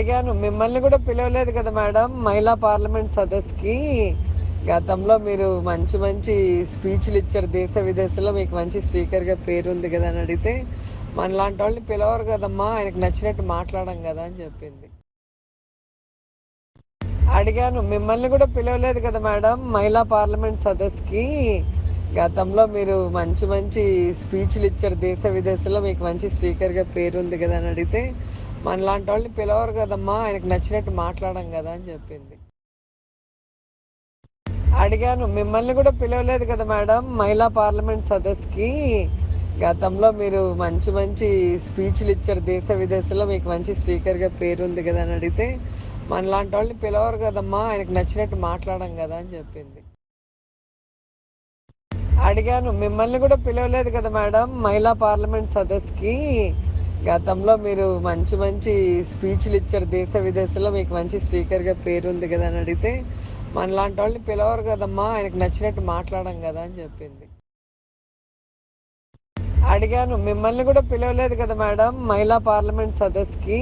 అడిగాను. మిమ్మల్ని కూడా పిలవలేదు కదా మేడం. మహిళా పార్లమెంట్ సదస్సుకి గతంలో మీరు మంచి మంచి స్పీచ్లు ఇచ్చారు. దేశ విదేశాల్లో మీకు మంచి స్పీకర్గా పేరు ఉంది కదా అని అడిగితే మనలాంటి వాళ్ళని పిలవరు కదమ్మా. ఆయనకు నచ్చినట్టు మాట్లాడం కదా అని చెప్పింది. అడిగాను. మిమ్మల్ని కూడా పిలవలేదు కదా మేడం. మహిళా పార్లమెంట్ సదస్సుకి గతంలో మీరు మంచి మంచి స్పీచ్లు ఇచ్చారు దేశ విదేశాల్లో మీకు మంచి స్పీకర్గా పేరు ఉంది కదా అని అడిగితే మనలాంటి వాళ్ళని పిలవరు కదమ్మా ఆయనకు నచ్చినట్టు మాట్లాడం కదా అని చెప్పింది. అడిగాను మిమ్మల్ని కూడా పిలవలేదు కదా మేడం మహిళా పార్లమెంట్ సదస్సుకి. గతంలో మీరు మంచి మంచి స్పీచ్లు ఇచ్చారు దేశ విదేశాల్లో మీకు మంచి స్పీకర్గా పేరు ఉంది కదా అని అడిగితే మనలాంటి వాళ్ళని పిలవరు కదమ్మా ఆయనకు నచ్చినట్టు మాట్లాడం కదా అని చెప్పింది. అడిగాను మిమ్మల్ని కూడా పిలవలేదు కదా మేడం మహిళా పార్లమెంట్ సదస్సుకి. గతంలో మీరు మంచి మంచి స్పీచ్లు ఇచ్చారు దేశ విదేశాల్లో మీకు మంచి స్పీకర్గా పేరు ఉంది కదా అని అడిగితే మనలాంటి వాళ్ళని పిలవరు కదమ్మా ఆయనకు నచ్చినట్టు మాట్లాడం కదా అని చెప్పింది. అడిగాను మిమ్మల్ని కూడా పిలవలేదు కదా మేడం మహిళా పార్లమెంట్ సదస్సుకి.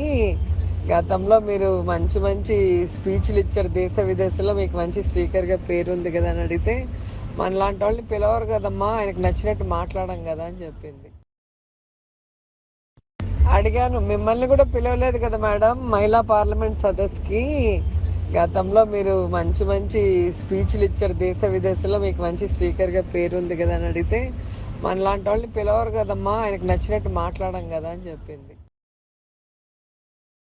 గతంలో మీరు మంచి మంచి స్పీచ్లు ఇచ్చారు దేశ విదేశాల్లో మీకు మంచి స్పీకర్గా పేరు ఉంది కదా అని అడిగితే మనలాంటి వాళ్ళని పిలవరు కదమ్మా ఆయనకు నచ్చినట్టు మాట్లాడం కదా అని చెప్పింది. అడిగాను మిమ్మల్ని కూడా పిలవలేదు కదా మేడం మహిళా పార్లమెంట్ సదస్సుకి. గతంలో మీరు మంచి మంచి స్పీచ్లు ఇచ్చారు దేశ విదేశాల్లో మీకు మంచి స్పీకర్గా పేరు ఉంది కదా అని అడిగితే మనలాంటి వాళ్ళని పిలవరు కదమ్మా ఆయనకు నచ్చినట్టు మాట్లాడం కదా అని చెప్పింది.